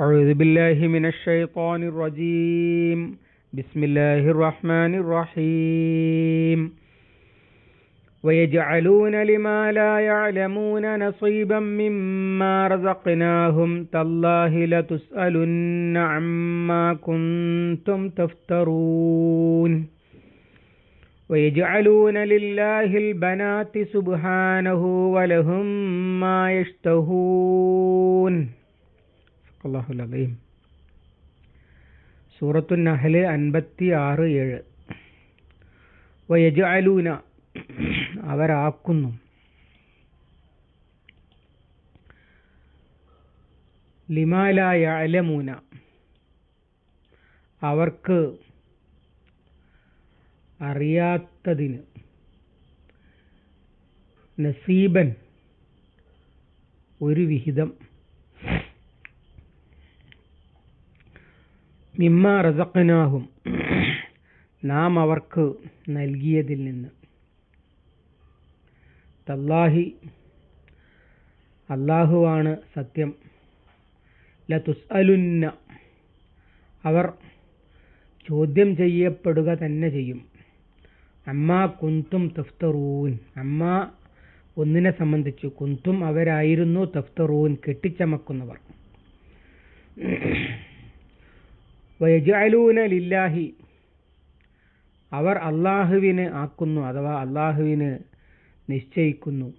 أعوذ بالله من الشيطان الرجيم. بسم الله الرحمن الرحيم. ويجعلون لما لا يعلمون نصيبا مما رزقناهم. تالله لتسألن عما كنتم تفترون. ويجعلون لله البنات سبحانه ولهم ما يشتهون. അള്ളാഹുൽ അലീം സൂറത്തു നഹൽ അൻപത്തി ആറ് ഏഴ്. വയജഅലൂന അവരാക്കുന്നു. ലിമാലായ അലമൂന അവർക്ക് അറിയാത്തതിന് നസീബൻ ഒരു വിഹിതം. മിമ്മ റസഖനാഹും. നാം അവർക്ക് നൽകിയതിൽ നിന്ന്. തല്ലാഹി അള്ളാഹുവാണ് സത്യം. ലതുസ് അലുന്ന അവർ ചോദ്യം ചെയ്യപ്പെടുക തന്നെ ചെയ്യും. അമ്മ കുന്തും തഫ്തറൂൻ അമ്മ ഒന്നിനെ സംബന്ധിച്ചു കുന്തും അവരായിരുന്നു തഫ്തറൂൻ കെട്ടിച്ചമക്കുന്നവർ. വയജാലൂന ലില്ലാഹി. അവർ അള്ളാഹുവിന് ആക്കുന്നു അഥവാ അള്ളാഹുവിന് നിശ്ചയിക്കുന്നു.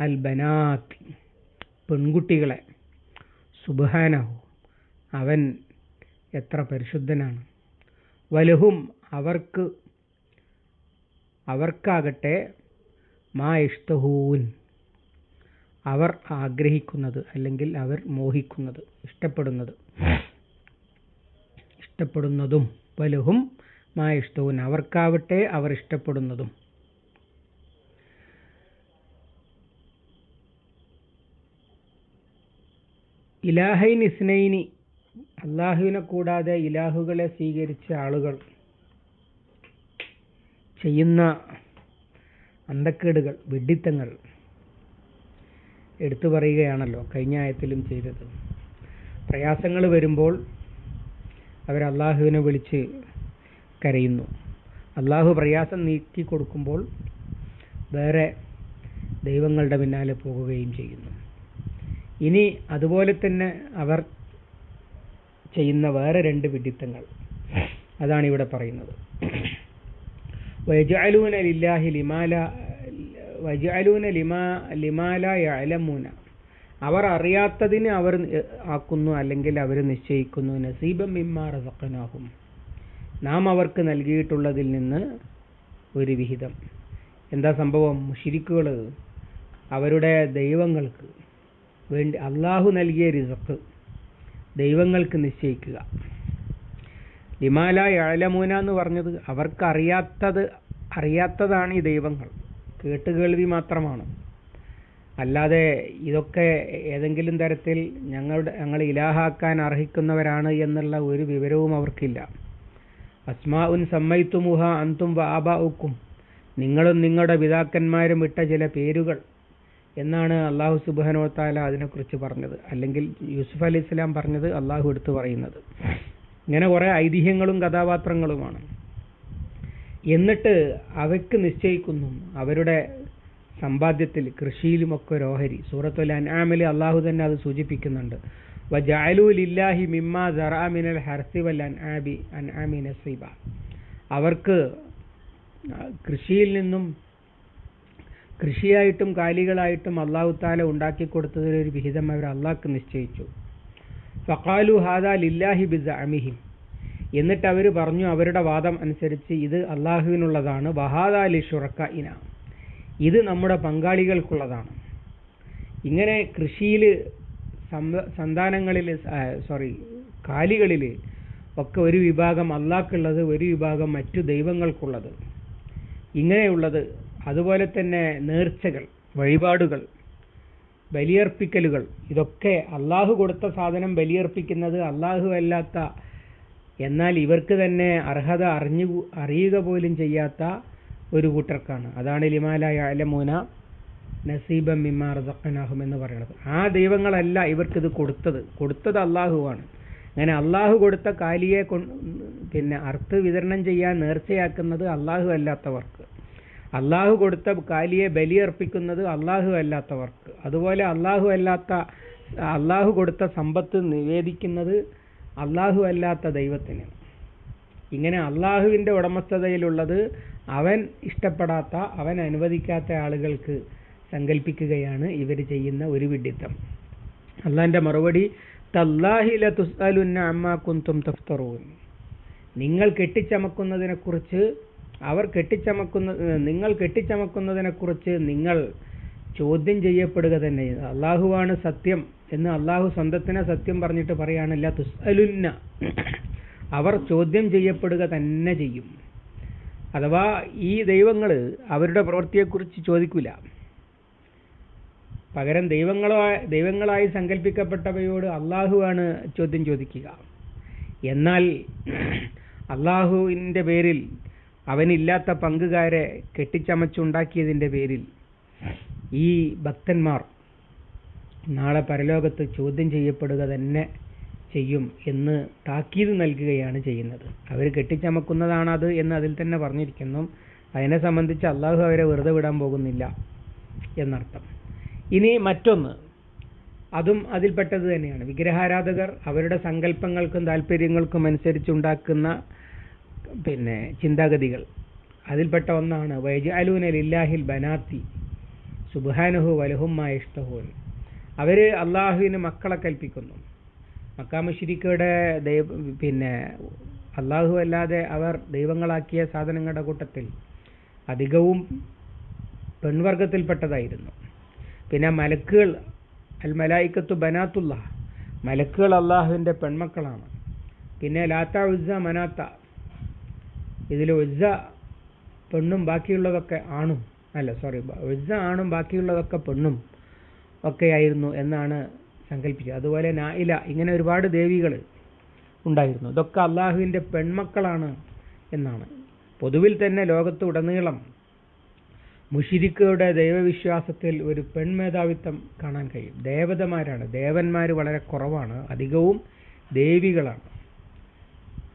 അൽ ബനാത്ത് പെൺകുട്ടികളെ. സുബാനഹു അവൻ എത്ര പരിശുദ്ധനാണ്. വലുഹും അവർക്ക് അവർക്കാകട്ടെ മാ ഇഷ്ടഹൂൻ അവർ ആഗ്രഹിക്കുന്നത് അല്ലെങ്കിൽ അവർ മോഹിക്കുന്നത് ഇഷ്ടപ്പെടുന്നത്. ഇഷ്ടപ്പെടുന്നതും വലുഹും മാ ഇഷ്ടവും അവർക്കാവട്ടെ അവർ ഇഷ്ടപ്പെടുന്നതും. ഇലാഹൈൻ ഇസ്നൈനി അള്ളാഹുവിനെ കൂടാതെ ഇലാഹുകളെ സ്വീകരിച്ച ആളുകൾ ചെയ്യുന്ന അന്തക്കേടുകൾ വിഡിത്തങ്ങൾ എടുത്തു പറയുകയാണല്ലോ കഴിഞ്ഞ ആയത്തിലും ചെയ്തത്. പ്രയാസങ്ങൾ വരുമ്പോൾ അവർ അള്ളാഹുവിനെ വിളിച്ച് കരയുന്നു. അള്ളാഹു പ്രയാസം നീക്കി കൊടുക്കുമ്പോൾ വേറെ ദൈവങ്ങളുടെ പിന്നാലെ പോകുകയും ചെയ്യുന്നു. ഇനി അതുപോലെ തന്നെ അവർ ചെയ്യുന്ന വേറെ രണ്ട് വിഡിത്തങ്ങൾ അതാണ് ഇവിടെ പറയുന്നത്. വജാലൂന ലില്ലാഹി ലിമാല വജാലൂന ലിമാ ലിമാല യഅലമൂന. അവർ അറിയാത്തതിന് അവർ ആക്കുന്നു അല്ലെങ്കിൽ അവർ നിശ്ചയിക്കുന്നു. നസീബം മിമ്മാ റസഖനാഹും. നാം അവർക്ക് നൽകിയിട്ടുള്ളതിൽ നിന്ന് ഒരു വിഹിതം. എന്താ സംഭവം? മുഷിരിക്കുകൾ അവരുടെ ദൈവങ്ങൾക്ക് വേണ്ടി അള്ളാഹു നൽകിയ റിസക്ക് ദൈവങ്ങൾക്ക് നിശ്ചയിക്കുക. ലിമാല യാലമൂന എന്ന് പറഞ്ഞത് അവർക്ക് അറിയാത്തത് അറിയാത്തതാണ് ഈ ദൈവങ്ങൾ. കേട്ടുകേൾവി മാത്രമാണ്. അല്ലാതെ ഇതൊക്കെ ഏതെങ്കിലും തരത്തിൽ ഞങ്ങളുടെ ഞങ്ങൾ ഇലാഹാക്കാൻ അർഹിക്കുന്നവരാണ് എന്നുള്ള ഒരു വിവരവും അവർക്കില്ല. അസ്മാ ഉൻ സമ്മയിത്തുമുഹ അന്തും വാബാഉക്കും നിങ്ങളും നിങ്ങളുടെ പിതാക്കന്മാരും ഇട്ട ചില പേരുകൾ എന്നാണ് അള്ളാഹു സുബാനോ താല അതിനെക്കുറിച്ച് പറഞ്ഞത്. അല്ലെങ്കിൽ യൂസുഫ് അലി ഇസ്ലാം പറഞ്ഞത് അള്ളാഹു എടുത്തു പറയുന്നത്. ഇങ്ങനെ കുറേ ഐതിഹ്യങ്ങളും കഥാപാത്രങ്ങളുമാണ്. എന്നിട്ട് അവയ്ക്ക് നിശ്ചയിക്കുന്നു. അവരുടെ സമ്പാദ്യത്തിൽ കൃഷിയിലുമൊക്കെ ഒരു ഓഹരി. സൂറത്തുൽ അൻആമിൽ അള്ളാഹു തന്നെ അത് സൂചിപ്പിക്കുന്നുണ്ട്. ഹർസി വൽ അവർക്ക് കൃഷിയിൽ നിന്നും കൃഷിയായിട്ടും കാലികളായിട്ടും അള്ളാഹു താല ഉണ്ടാക്കി കൊടുത്തതിലൊരു വിഹിതം അവർ അള്ളാഹ്ക്ക് നിശ്ചയിച്ചു. ഫഖാലു ഹാദ ലില്ലാഹി ബിസഅമിഹിം എന്നിട്ട് അവർ പറഞ്ഞു അവരുടെ വാദം അനുസരിച്ച് ഇത് അള്ളാഹുവിനുള്ളതാണ്. വഹാദ അലി ഷുറക്ക ഇന ഇത് നമ്മുടെ പങ്കാളികൾക്കുള്ളതാണ്. ഇങ്ങനെ കൃഷിയിൽ സന്താനങ്ങളിൽ സോറി കാലികളിൽ ഒക്കെ ഒരു വിഭാഗം അള്ളാക്കുള്ളത് ഒരു വിഭാഗം മറ്റു ദൈവങ്ങൾക്കുള്ളത്. ഇങ്ങനെയുള്ളത് അതുപോലെ തന്നെ നേർച്ചകൾ വഴിപാടുകൾ ബലിയർപ്പിക്കലുകൾ ഇതൊക്കെ അള്ളാഹു കൊടുത്ത സാധനം ബലിയർപ്പിക്കുന്നത് അള്ളാഹു അല്ലാത്ത എന്നാൽ ഇവർക്ക് തന്നെ അർഹത അറിഞ്ഞു അറിയുക പോലും ചെയ്യാത്ത ഒരു കൂട്ടർക്കാണ്. അതാണ് ലിമാലായ അലമൂന നസീബം മിമാർ റസഖനാഹും എന്ന് പറയുന്നത്. ആ ദൈവങ്ങളല്ല ഇവർക്കിത് കൊടുത്തത്. കൊടുത്തത് അള്ളാഹുവാണ് അങ്ങനെ അള്ളാഹു കൊടുത്ത കാലിയെ പിന്നെ അർത്ഥ വിതരണം ചെയ്യാൻ നേർച്ചയാക്കുന്നത് അള്ളാഹു അല്ലാത്തവർക്ക്. അള്ളാഹു കൊടുത്ത കാലിയെ ബലിയർപ്പിക്കുന്നത് അള്ളാഹു അല്ലാത്തവർക്ക്. അതുപോലെ അള്ളാഹു അല്ലാത്ത അള്ളാഹു കൊടുത്ത സമ്പത്ത് നിവേദിക്കുന്നത് അള്ളാഹു അല്ലാത്ത ദൈവത്തിന്. ഇങ്ങനെ അള്ളാഹുവിന്റെ ഉടമസ്ഥതയിലുള്ളത് അവൻ ഇഷ്ടപ്പെടാത്ത അവൻ അനുവദിക്കാത്ത ആളുകൾക്ക് സങ്കല്പിക്കുകയാണ് ഇവർ ചെയ്യുന്ന ഒരു വിഡിത്തം. അള്ളാന്റെ മറുപടി തല്ലാഹില തുസ്അലുന്ന അമ്മാ കുന്തും തഫ്തറൂൻ. നിങ്ങൾ കെട്ടിച്ചമക്കുന്നതിനെക്കുറിച്ച് അവർ കെട്ടിച്ചമക്കുന്ന നിങ്ങൾ കെട്ടിച്ചമക്കുന്നതിനെക്കുറിച്ച് നിങ്ങൾ ചോദ്യം ചെയ്യപ്പെടുക തന്നെ. അള്ളാഹുവാണ് സത്യം എന്ന് അള്ളാഹു സ്വന്തത്തിനെ സത്യം പറഞ്ഞിട്ട് പറയാനല്ല തുസ്അലുന്ന അവർ ചോദ്യം ചെയ്യപ്പെടുക തന്നെ ചെയ്യും. അഥവാ ഈ ദൈവങ്ങൾ അവരുടെ പ്രവൃത്തിയെക്കുറിച്ച് ചോദിക്കില്ല പകരം ദൈവങ്ങളോ ദൈവങ്ങളായി സങ്കല്പിക്കപ്പെട്ടവയോട് അള്ളാഹുവാണ് ചോദ്യം ചോദിക്കുക. എന്നാൽ അള്ളാഹുവിന്റെ പേരിൽ അവനില്ലാത്ത പങ്കുകാരെ കെട്ടിച്ചമച്ചുണ്ടാക്കിയതിന്റെ പേരിൽ ഈ ഭക്തന്മാർ നാളെ പരലോകത്ത് ചോദ്യം ചെയ്യപ്പെടുക തന്നെ ചെയ്യും എന്ന് താക്കീത് നൽകുകയാണ് ചെയ്യുന്നത്. അവർ കെട്ടിച്ചമക്കുന്നതാണത് എന്ന് അതിൽ തന്നെ പറഞ്ഞിരിക്കുന്നു. അതിനെ സംബന്ധിച്ച് അള്ളാഹു അവരെ വെറുതെ വിടാൻ പോകുന്നില്ല എന്നർത്ഥം. ഇനി മറ്റൊന്ന്. അതും അതിൽപ്പെട്ടത് തന്നെയാണ്. വിഗ്രഹാരാധകർ അവരുടെ സങ്കല്പങ്ങൾക്കും താല്പര്യങ്ങൾക്കും അനുസരിച്ചുണ്ടാക്കുന്ന പിന്നെ ചിന്താഗതികൾ. അതിൽപ്പെട്ട ഒന്നാണ് വൈജാലൂനൽ ഇല്ലാഹിൽ ബനാത്തി സുബാനുഹു വലഹുമായ ഇഷ്ടഹൂൻ അവർ അള്ളാഹുവിന് മക്കളെ കൽപ്പിക്കുന്നു. മക്കാമുഷിരിക്കയുടെ ദൈവ പിന്നെ അള്ളാഹു അല്ലാതെ അവർ ദൈവങ്ങളാക്കിയ സാധനങ്ങളുടെ കൂട്ടത്തിൽ അധികവും പെൺവർഗത്തിൽപ്പെട്ടതായിരുന്നു. പിന്നെ മലക്കുകൾ അൽ മലായിക്കത്തു ബനാത്തുള്ള മലക്കുകൾ അള്ളാഹുവിന്റെ പെൺമക്കളാണ്. പിന്നെ ലാത്ത ഉസ്സ മനാത്ത ഇതിൽ ഉസ്സ പെണ്ണും ബാക്കിയുള്ളതൊക്കെ ആണും അല്ല സോറി ഉസ്സ ആണും ബാക്കിയുള്ളതൊക്കെ പെണ്ണും ഒക്കെയായിരുന്നു എന്നാണ് സങ്കല്പിച്ചത് അതുപോലെ നായില ഇങ്ങനെ ഒരുപാട് ദേവികൾ ഉണ്ടായിരുന്നു. ഇതൊക്കെ അള്ളാഹുവിന്റെ പെൺമക്കളാണ് എന്നാണ്. പൊതുവിൽ തന്നെ ലോകത്ത് ഉടനീളം മുഷിരിക്കയുടെ ദൈവവിശ്വാസത്തിൽ ഒരു പെൺമേധാവിത്വം കാണാൻ കഴിയും. ദേവതമാരാണ്. ദേവന്മാർ വളരെ കുറവാണ്. അധികവും ദേവികളാണ്.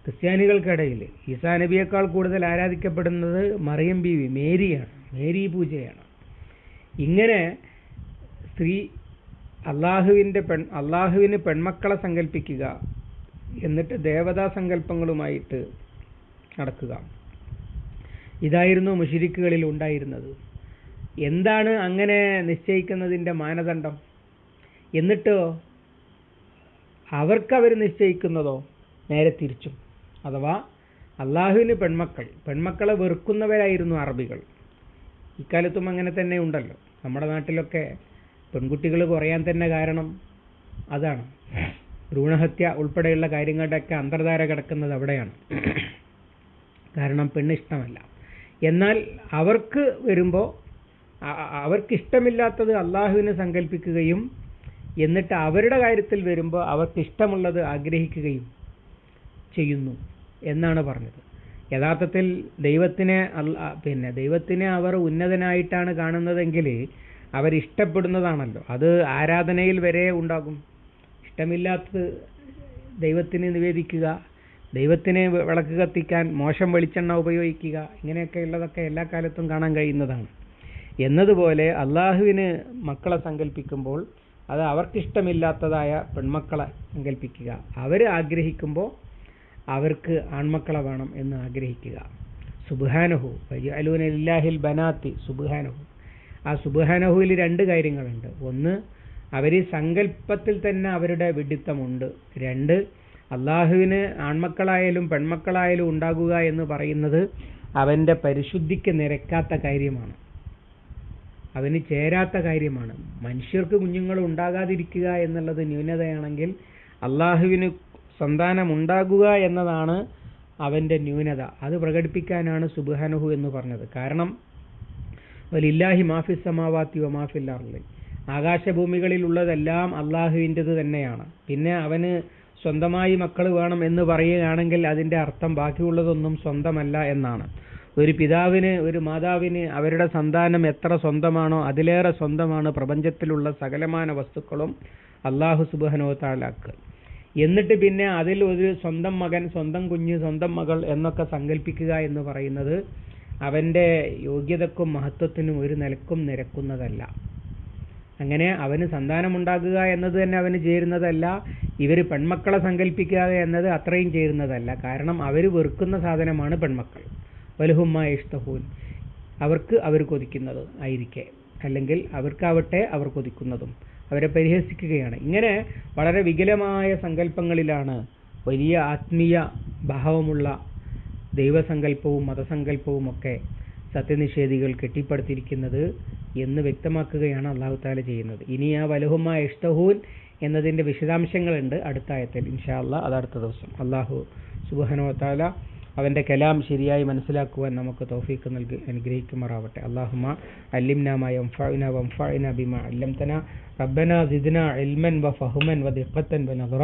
ക്രിസ്ത്യാനികൾക്കിടയിൽ ഈസാ നബിയേക്കാൾ കൂടുതൽ ആരാധിക്കപ്പെടുന്നത് മറിയം ബീവി മേരിയാണ്. മേരി പൂജയാണ് ഇങ്ങനെ സ്ത്രീ അള്ളാഹുവിന്റെ പെൺ അള്ളാഹുവിന് പെൺമക്കളെ സങ്കല്പിക്കുക എന്നിട്ട് ദേവതാ സങ്കല്പങ്ങളുമായിട്ട് നടക്കുക. ഇതായിരുന്നു മുഷിരിക്കുകളിൽ ഉണ്ടായിരുന്നത്. എന്താണ് അങ്ങനെ നിശ്ചയിക്കുന്നതിന്റെ മാനദണ്ഡം? എന്നിട്ടോ അവർക്കവർ നിശ്ചയിക്കുന്നതോ? നേരെ തിരിച്ചും. അഥവാ അള്ളാഹുവിന് പെൺമക്കൾ പെൺമക്കളെ വെറുക്കുന്നവരായിരുന്നു അറബികൾ. ഇക്കാലത്തും അങ്ങനെ തന്നെ ഉണ്ടല്ലോ. നമ്മുടെ നാട്ടിലൊക്കെ പെൺകുട്ടികൾ കുറയാൻ തന്നെ കാരണം അതാണ്. ഭ്രൂണഹത്യ ഉൾപ്പെടെയുള്ള കാര്യങ്ങളുടെയൊക്കെ അന്തർധാര കിടക്കുന്നത് അവിടെയാണ്. കാരണം പെണ്ണ് ഇഷ്ടമല്ല എന്നാൽ അവർക്ക് വരുമ്പോൾ അവർക്കിഷ്ടമില്ലാത്തത് അള്ളാഹുവിനെ സങ്കല്പിക്കുകയും എന്നിട്ട് അവരുടെ കാര്യത്തിൽ വരുമ്പോൾ അവർക്ക് ഇഷ്ടമുള്ളത് ആഗ്രഹിക്കുകയും ചെയ്യുന്നു എന്നാണ് പറഞ്ഞത്. യഥാർത്ഥത്തിൽ ദൈവത്തിനെ പിന്നെ ദൈവത്തിനെ അവർ ഉന്നതനായിട്ടാണ് കാണുന്നതെങ്കിൽ അവരിഷ്ടപ്പെടുന്നതാണല്ലോ. അത് ആരാധനയിൽ വരെ ഉണ്ടാകും. ഇഷ്ടമില്ലാത്തത് ദൈവത്തിന് നിവേദിക്കുക ദൈവത്തിന് വിളക്ക് കത്തിക്കാൻ മോശം വെളിച്ചെണ്ണ ഉപയോഗിക്കുക ഇങ്ങനെയൊക്കെയുള്ളതൊക്കെ എല്ലാ കാലത്തും കാണാൻ കഴിയുന്നതാണ്. എന്നതുപോലെ അള്ളാഹുവിന് മക്കളെ സങ്കല്പിക്കുമ്പോൾ അത് അവർക്കിഷ്ടമില്ലാത്തതായ പെൺമക്കളെ സങ്കല്പിക്കുക അവർ ആഗ്രഹിക്കുമ്പോൾ അവർക്ക് ആൺമക്കളെ വേണം എന്ന് ആഗ്രഹിക്കുക. സുബാനഹു അലൂനില്ലാഹിൽ ബനാത്തി സുബാനഹു ആ സുബഹാനഹുവിൽ രണ്ട് കാര്യങ്ങളുണ്ട്. ഒന്ന് അവർ സങ്കല്പത്തിൽ തന്നെ അവരുടെ വിഡിത്തമുണ്ട്. രണ്ട് അള്ളാഹുവിന് ആൺമക്കളായാലും പെൺമക്കളായാലും ഉണ്ടാകുക എന്ന് പറയുന്നത് അവന്റെ പരിശുദ്ധിക്ക് നിരക്കാത്ത കാര്യമാണ്. അവന് ചേരാത്ത കാര്യമാണ്. മനുഷ്യർക്ക് കുഞ്ഞുങ്ങൾ ഉണ്ടാകാതിരിക്കുക എന്നുള്ളത് ന്യൂനതയാണെങ്കിൽ അള്ളാഹുവിന് സന്താനം ഉണ്ടാകുക എന്നതാണ് അവന്റെ ന്യൂനത. അത് പ്രകടിപ്പിക്കാനാണ് സുബാനുഹു എന്ന് പറഞ്ഞത്. കാരണം വലില്ലാഹി മാഫി സമാവാത്തി വ മാഫില്ലാറില്ല ആകാശഭൂമികളിലുള്ളതെല്ലാം അള്ളാഹുവിന്റെത് തന്നെയാണ്. പിന്നെ അവന് സ്വന്തമായി മക്കൾ വേണം എന്ന് പറയുകയാണെങ്കിൽ അതിന്റെ അർത്ഥം ബാക്കിയുള്ളതൊന്നും സ്വന്തമല്ല എന്നാണ്. ഒരു പിതാവിന് ഒരു മാതാവിന് അവരുടെ സന്താനം എത്ര സ്വന്തമാണോ അതിലേറെ സ്വന്തമാണ് പ്രപഞ്ചത്തിലുള്ള സകലമാന വസ്തുക്കളും അള്ളാഹു സുബഹനോ താലാക്ക് എന്നിട്ട് പിന്നെ അതിൽ ഒരു സ്വന്തം മകൻ സ്വന്തം കുഞ്ഞ് സ്വന്തം മകൾ എന്നൊക്കെ സങ്കല്പിക്കുക എന്ന് പറയുന്നത് അവന്റെ യോഗ്യതക്കും മഹത്വത്തിനും ഒരു നിലക്കും നിരക്കുന്നതല്ല. അങ്ങനെ അവന് സന്താനമുണ്ടാകുക എന്നത് തന്നെ അവന് ചേരുന്നതല്ല ഇവർ പെൺമക്കളെ സങ്കല്പിക്കുക എന്നത് അത്രയും ചേരുന്നതല്ല. കാരണം അവർ വെറുക്കുന്ന സാധനമാണ് പെൺമക്കൾ. വലുഹുമ്മ ഇഷ്ടഹൂൻ അവർക്ക് അവർ കൊതിക്കുന്നത് ആയിരിക്കെ. അല്ലെങ്കിൽ അവർക്കാവട്ടെ അവർ കൊതിക്കുന്നതും. അവരെ പരിഹസിക്കുകയാണ്. ഇങ്ങനെ വളരെ വികലമായ സങ്കല്പങ്ങളിലാണ് വലിയ ആത്മീയ ഭാവമുള്ള ദൈവസങ്കല്പവും മതസങ്കല്പവും ഒക്കെ സത്യനിഷേധികൾ കെട്ടിപ്പടുത്തിരിക്കുന്നത് എന്ന് വ്യക്തമാക്കുകയാണ് അള്ളാഹു താല ചെയ്യുന്നത്. ഇനി ആ വലഹുമ ഇഷ്ടഹൂൻ എന്നതിന്റെ വിശദാംശങ്ങളുണ്ട് അടുത്ത ആയത്തിൽ ഇൻഷാ അള്ളാഹ് അത് അടുത്ത ദിവസം. അള്ളാഹു സുബഹനോ താല അവന്റെ കലാം ശരിയായി മനസ്സിലാക്കുവാൻ നമുക്ക് തൗഫീക്ക് നൽകി അനുഗ്രഹിക്കുമാറാവട്ടെ. അള്ളാഹുമ അല്ലിംന മാ യൻഫഉന ബിമ അല്ലംതന. റബ്ബന സിദ്ന ഇൽമൻ വഫഹ്മൻ വ വനദറ